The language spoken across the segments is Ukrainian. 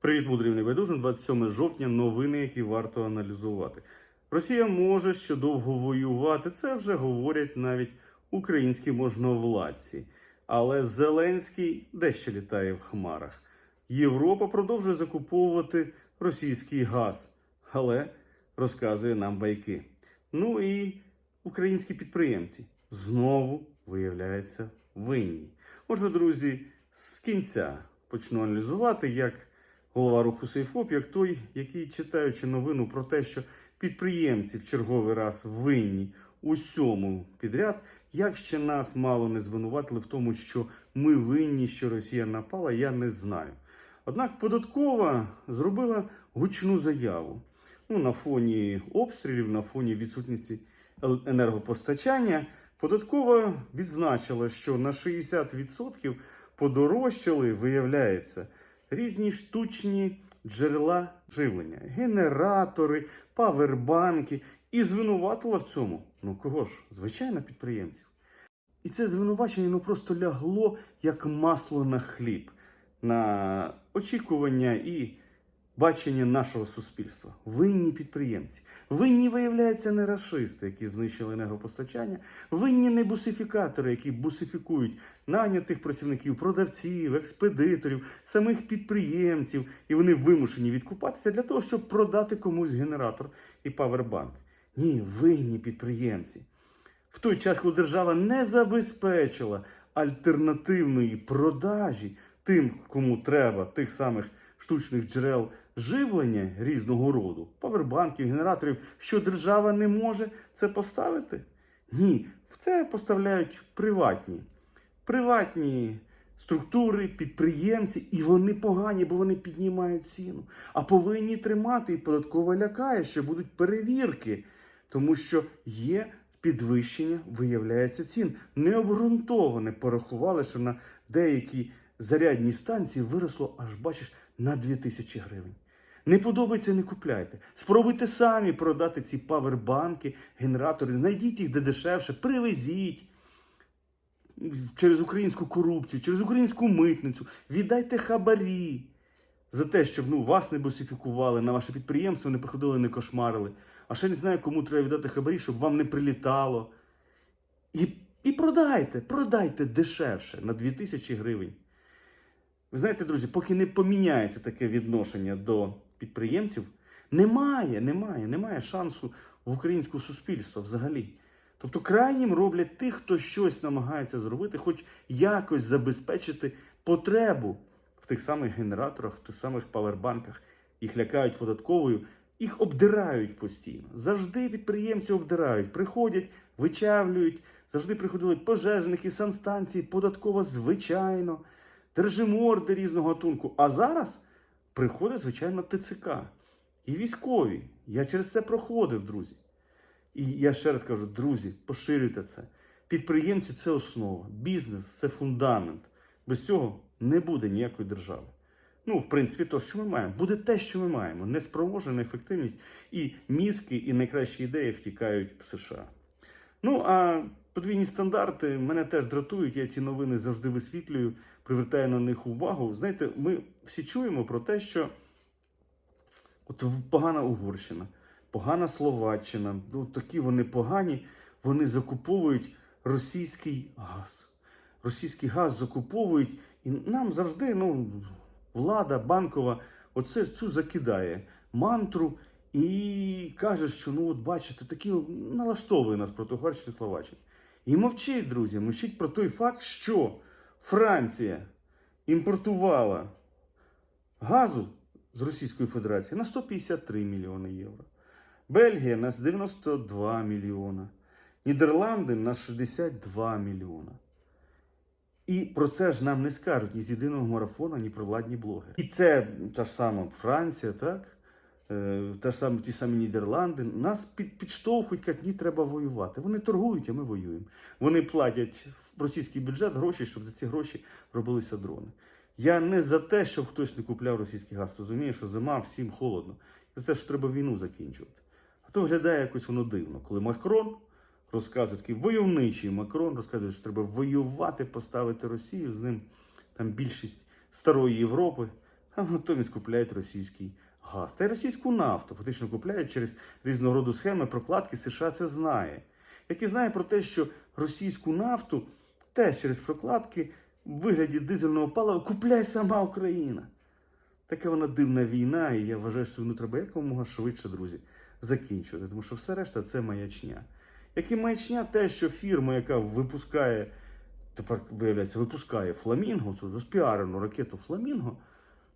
Привіт, мудрим небайдужим. 27 жовтня. Новини, які варто аналізувати. Росія може ще довго воювати. Це вже говорять навіть українські можновладці. Але Зеленський дещо літає в хмарах. Європа продовжує закуповувати російський газ, але розказує нам байки. Ну і українські підприємці знову виявляються винні. Отже, друзі, з кінця почну аналізувати, як голова руху Сейфоп, як той, який читаючи новину про те, що підприємці в черговий раз винні усьому підряд, як ще нас мало не звинуватили в тому, що ми винні, що Росія напала, я не знаю. Однак податкова зробила гучну заяву. Ну, на фоні обстрілів, на фоні відсутності енергопостачання, податкова відзначила, що на 60% подорожчали, виявляється, різні штучні джерела живлення, генератори, павербанки, і звинуватила в цьому. Ну кого ж? Звичайно, підприємців. І це звинувачення ну просто лягло як масло на хліб, на очікування і бачення нашого суспільства. Винні підприємці. Винні, виявляється, не рашисти, які знищили енергопостачання. Винні не бусифікатори, які бусифікують нанятих працівників, продавців, експедиторів, самих підприємців, і вони вимушені відкупатися для того, щоб продати комусь генератор і павербанк. Ні, винні підприємці. В той час, коли держава не забезпечила альтернативної продажі тим, кому треба тих самих штучних джерел живлення різного роду, павербанків, генераторів, що держава не може це поставити? Ні, в це поставляють приватні, приватні структури, підприємці, і вони погані, бо вони піднімають ціну. А повинні тримати і податково лякає, що будуть перевірки, тому що є підвищення, виявляється, цін. Необґрунтоване порахували, що на деякі зарядні станції виросло аж бачиш на 2000 гривень. Не подобається, не купляйте. Спробуйте самі продати ці павербанки, генератори, знайдіть їх де дешевше, привезіть через українську корупцію, через українську митницю, віддайте хабарі за те, щоб ну, вас не босифікували, на ваше підприємство не приходили, не кошмарили. А ще не знаю, кому треба віддати хабарі, щоб вам не прилітало. І, і продайте, продайте дешевше на 2000 гривень. Ви знаєте, друзі, поки не поміняється таке відношення до підприємців, немає, немає, немає шансу в українського суспільства взагалі. Тобто крайнім роблять тих, хто щось намагається зробити, хоч якось забезпечити потребу в тих самих генераторах, в тих самих павербанках. Їх лякають податковою, їх обдирають постійно. Завжди підприємці обдирають, приходять, вичавлюють. Завжди приходили пожежники, санстанції, податково, звичайно, держиморди різного гатунку. А зараз приходить, звичайно, ТЦК і військові. Я через це проходив, друзі. І я ще раз кажу, друзі, поширюйте це. Підприємці це основа, бізнес це фундамент. Без цього не буде ніякої держави. Ну, в принципі, то, що ми маємо, буде те, що ми маємо. Неспроможна ефективність і мізки, і найкращі ідеї втікають в США. Ну а подвійні стандарти мене теж дратують. Я ці новини завжди висвітлюю, привертаю на них увагу. Знаєте, ми всі чуємо про те, що от погана Угорщина, погана Словаччина, ну такі вони погані, вони закуповують російський газ. Російський газ закуповують, і нам завжди ну, влада банкова оце цю закидає мантру і каже, що ну от бачите, такі налаштовує нас проти Угорщини Словаччини. І мовчить, друзі, мовчить про той факт, що Франція імпортувала газу з Російської Федерації на 153 мільйони євро. Бельгія на 92 мільйона. Нідерланди на 62 мільйона. І про це ж нам не скажуть ні з єдиного марафону, ні про владні блогери. І це та ж сама Франція, так? Е, Та ж саме ті самі Нідерланди. Нас під, підштовхують, як ні, треба воювати. Вони торгують, а ми воюємо. Вони платять в російський бюджет гроші, щоб за ці гроші робилися дрони. Я не за те, щоб хтось не купляв російський газ. Розумію, що зима всім холодно. За те, що треба війну закінчувати. А то виглядає якось воно дивно, коли Макрон розказує, такий войовничий Макрон розказує, що треба воювати, поставити Росію, з ним там більшість старої Європи. а натомість купляють російський газ. Та й російську нафту фактично купляють через різного роду схеми, прокладки. США це знає. Як і знає про те, що російську нафту теж через прокладки в вигляді дизельного палива купляє сама Україна. Така вона дивна війна, і я вважаю, що війну треба якомога швидше, друзі, закінчувати, тому що все решта це маячня. Як і маячня те, що фірма, яка випускає, тепер виявляється, випускає Фламінго, цю розпіарену ракету Фламінго,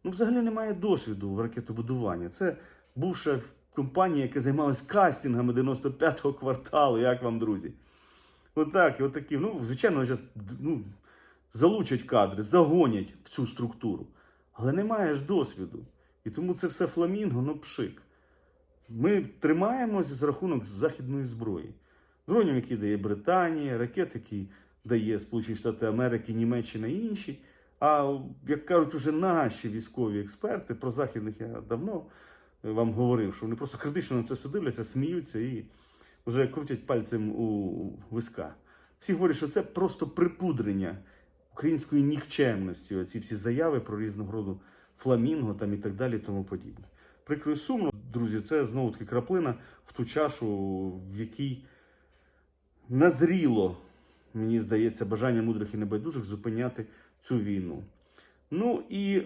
ну взагалі не має досвіду в ракетобудуванні. Це бувша компанія, яка займалась кастингами 95-го кварталу. Як вам, друзі? Отак, і отакі. Ну, звичайно, зараз ну, залучать кадри, загонять в цю структуру. Але не маєш досвіду. І тому це все фламінго, ну пшик. Ми тримаємось за рахунок західної зброї. Дронів, які дає Британія, ракет, які дає Сполучені Штати Америки, Німеччина і інші. А як кажуть уже наші військові експерти, про західних я давно вам говорив, що вони просто критично на це все дивляться, сміються і вже крутять пальцем у виска. Всі говорять, що це просто припудрення української нікчемності, оці всі заяви про різного роду фламінго там і так далі, тому подібне. Прикро і сумно, друзі, це знову таки краплина в ту чашу, в якій назріло, мені здається, бажання мудрих і небайдужих зупиняти цю війну. Ну і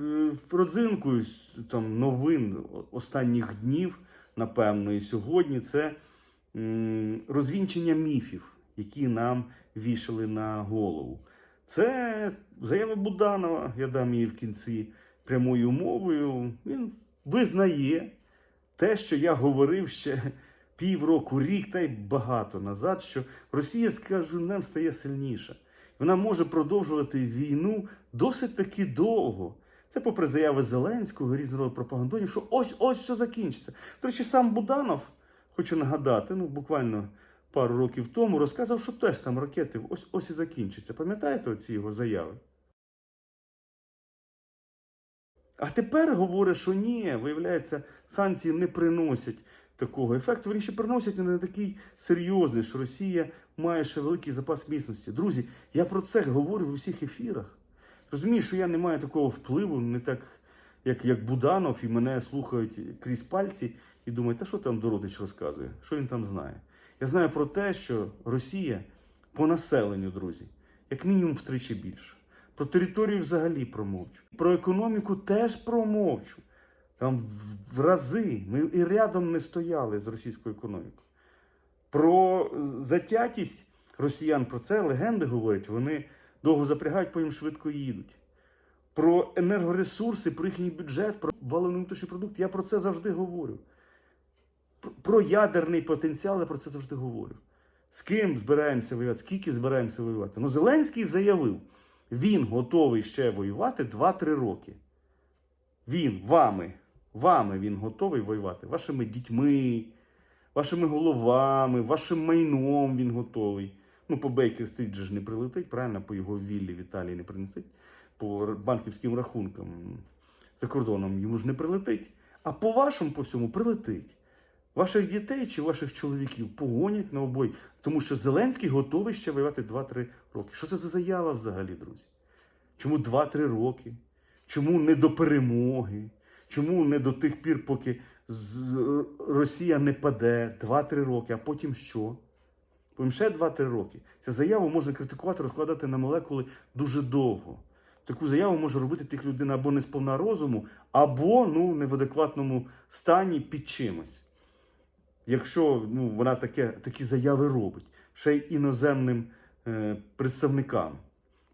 е, родзинкою там новин останніх днів, напевно, і сьогодні це розвінчення міфів, які нам вішали на голову. Це заява Буданова, я дам її в кінці прямою мовою. Він визнає те, що я говорив ще півроку, рік та й багато назад, що Росія з кожним днем стає сильніша. Вона може продовжувати війну досить таки довго. Це попри заяви Зеленського, різного пропагандонів, що ось ось що закінчиться. До речі, сам Буданов, хочу нагадати, ну буквально пару років тому розказав, що теж там ракети ось ось і закінчаться. Пам'ятаєте оці його заяви? А тепер говорить, що ні, виявляється, санкції не приносять такого ефекту. Вони ще приносять не такий серйозний, що Росія має ще великий запас міцності. Друзі, я про це говорю в усіх ефірах. Розумію, що я не маю такого впливу, не так, як, як Буданов, і мене слухають крізь пальці і думають, та що там Доротич розказує, що він там знає. Я знаю про те, що Росія по населенню, друзі, як мінімум втричі більше. Про територію взагалі промовчу. Про економіку теж промовчу. Там в, рази ми і рядом не стояли з російською економікою. Про затятість росіян про це легенди говорять, вони довго запрягають, потім швидко їдуть. Про енергоресурси, про їхній бюджет, про валений внутрішній продукт. Я про це завжди говорю. Про ядерний потенціал я про це завжди говорю. З ким збираємося воювати, скільки збираємося воювати. Ну, Зеленський заявив, він готовий ще воювати 2-3 роки. Він вами, вами він готовий воювати, вашими дітьми, вашими головами, вашим майном він готовий. Ну, по Бейкер Стріт ж не прилетить, правильно, по його віллі в Італії не прилетить, по банківським рахункам за кордоном йому ж не прилетить. А по вашому по всьому прилетить. Ваших дітей чи ваших чоловіків погонять на обой, тому що Зеленський готовий ще воювати 2-3 роки. Що це за заява взагалі, друзі? Чому 2-3 роки? Чому не до перемоги? Чому не до тих пір, поки Росія не паде 2-3 роки, а потім що? Потім ще 2-3 роки. Цю заяву можна критикувати, розкладати на молекули дуже довго. Таку заяву може робити тих людина або не сповна розуму, або ну, не в адекватному стані під чимось. Якщо ну, вона таке, такі заяви робить, ще й іноземним е, представникам,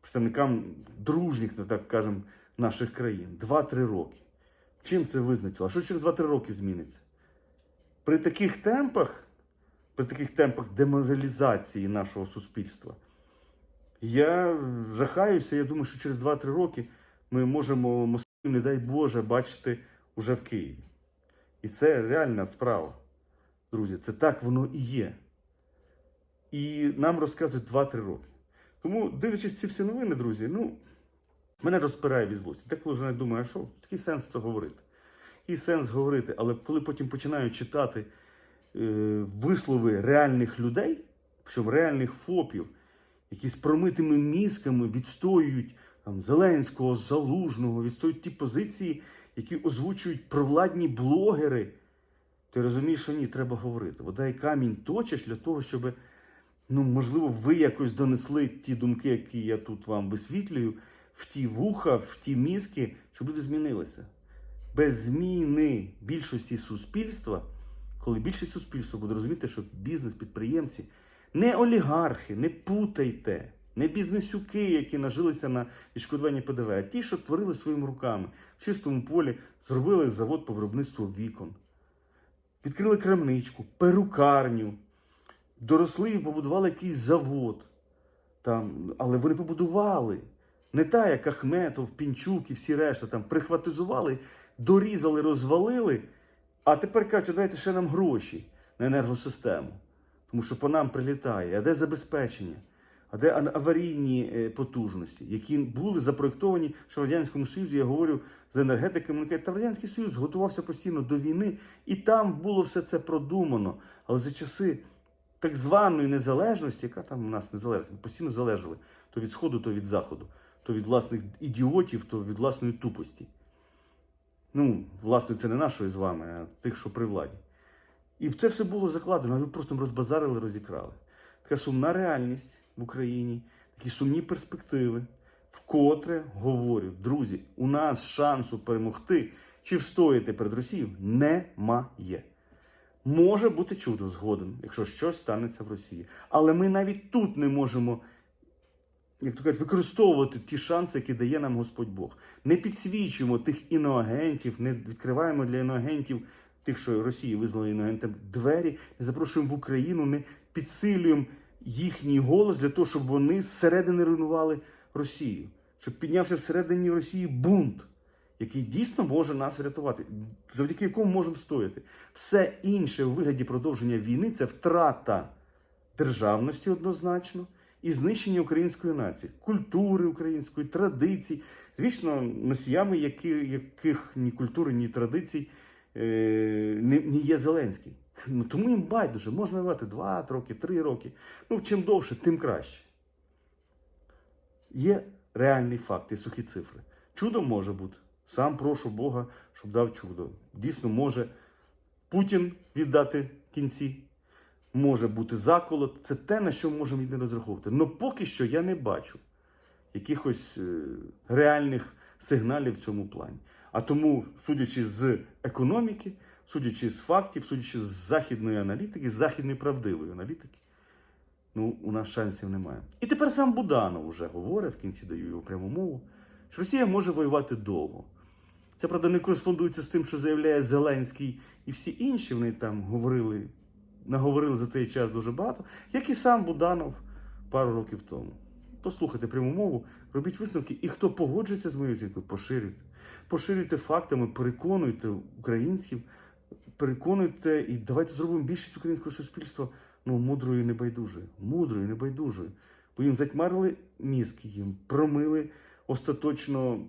представникам дружніх, ну, так кажемо, наших країн, 2-3 роки. Чим це визначило? А що через 2-3 роки зміниться? При таких темпах, при таких темпах деморалізації нашого суспільства, я жахаюся, я думаю, що через 2-3 роки ми можемо Москву, не дай Боже, бачити уже в Києві. І це реальна справа. Друзі, це так воно і є. І нам розказують 2-3 роки. Тому, дивлячись ці всі новини, друзі, ну, мене розпирає від злості. Так вже не думаю, а що? Який сенс це говорити? Який сенс говорити, але коли потім починаю читати е, вислови реальних людей, причому реальних ФОПів, які з промитими мізками відстоюють там, Зеленського, Залужного, відстоюють ті позиції, які озвучують провладні блогери. Ти розумієш, що ні, треба говорити. Вода і камінь точиш для того, щоб, ну, можливо, ви якось донесли ті думки, які я тут вам висвітлюю, в ті вуха, в ті мізки, щоб люди змінилися. Без зміни більшості суспільства, коли більшість суспільства буде розуміти, що бізнес, підприємці, не олігархи, не путайте, не бізнесюки, які нажилися на відшкодуванні ПДВ, а ті, що творили своїми руками в чистому полі, зробили завод по виробництву вікон відкрили крамничку, перукарню, доросли і побудували якийсь завод. Там, але вони побудували. Не та, як Ахметов, Пінчук і всі решта там прихватизували, дорізали, розвалили, а тепер кажуть, дайте ще нам гроші на енергосистему. Тому що по нам прилітає. А де забезпечення? А де аварійні е, потужності, які були запроєктовані ще в Радянському Союзі, я говорю з енергетиками, та Радянський Союз готувався постійно до війни, і там було все це продумано. Але за часи так званої незалежності, яка там у нас незалежність, ми постійно залежали то від Сходу, то від Заходу, то від власних ідіотів, то від власної тупості. Ну, власне, це не нашої з вами, а тих, що при владі. І це все було закладено, а ви просто розбазарили, розікрали. Така сумна реальність в Україні, такі сумні перспективи. Вкотре говорю, друзі, у нас шансу перемогти чи встояти перед Росією немає. Може бути чудо згоден, якщо щось станеться в Росії. Але ми навіть тут не можемо, як то кажуть, використовувати ті шанси, які дає нам Господь Бог. Не підсвічуємо тих іноагентів, не відкриваємо для іноагентів, тих, що Росії визнали іноагентами, двері, не запрошуємо в Україну, не підсилюємо їхній голос для того, щоб вони зсередини руйнували Росію, щоб піднявся всередині Росії бунт, який дійсно може нас врятувати, завдяки якому можемо стояти. Все інше у вигляді продовження війни це втрата державності однозначно і знищення української нації, культури української, традицій, звісно, носіями які, яких ні культури, ні традицій е, не, є Зеленський. Ну, тому їм байдуже, можна воювати 2 роки, 3 роки. Ну, чим довше, тим краще. Є реальний факт і сухі цифри. Чудо може бути. Сам прошу Бога, щоб дав чудо. Дійсно, може Путін віддати кінці, може бути заколот. Це те, на що ми можемо єдино розраховувати. Але поки що я не бачу якихось е, реальних сигналів в цьому плані. А тому, судячи з економіки, судячи з фактів, судячи з західної аналітики, з західної правдивої аналітики, ну, у нас шансів немає. І тепер сам Буданов вже говорить, в кінці даю його пряму мову, що Росія може воювати довго. Це, правда, не кореспондується з тим, що заявляє Зеленський і всі інші. Вони там говорили, наговорили за цей час дуже багато, як і сам Буданов пару років тому. Послухайте пряму мову, робіть висновки, і хто погоджується з моєю оцінкою, поширюйте. Поширюйте фактами, переконуйте українців, переконуйте і давайте зробимо більшість українського суспільства ну, мудрою і небайдужою. Мудрою і небайдужою. Бо їм затьмарили мізки, їм промили остаточно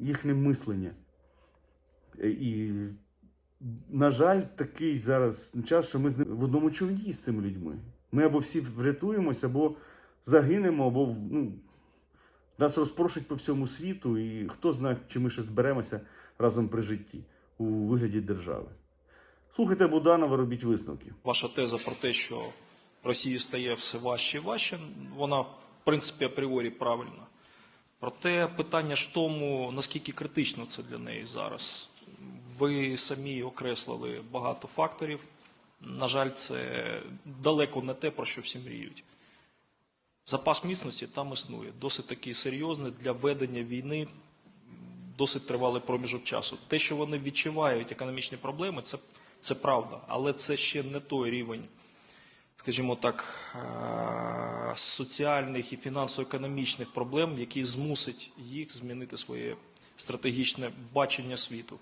їхнє мислення. Е, І, на жаль, такий зараз час, що ми в одному човні з цими людьми. Ми або всі врятуємося, або загинемо, або ну, нас розпрошать по всьому світу, і хто знає, чи ми ще зберемося разом при житті у вигляді держави. Слухайте Буданова, робіть висновки. Ваша теза про те, що Росії стає все важче і важче, вона в принципі апріорі правильна. Проте питання ж в тому, наскільки критично це для неї зараз. Ви самі окреслили багато факторів. На жаль, це далеко не те, про що всі мріють. Запас міцності там існує, досить такий серйозний для ведення війни, досить тривалий проміжок часу. Те, що вони відчувають економічні проблеми, це, це правда, але це ще не той рівень, скажімо так, е, соціальних і фінансово-економічних проблем, який змусить їх змінити своє стратегічне бачення світу.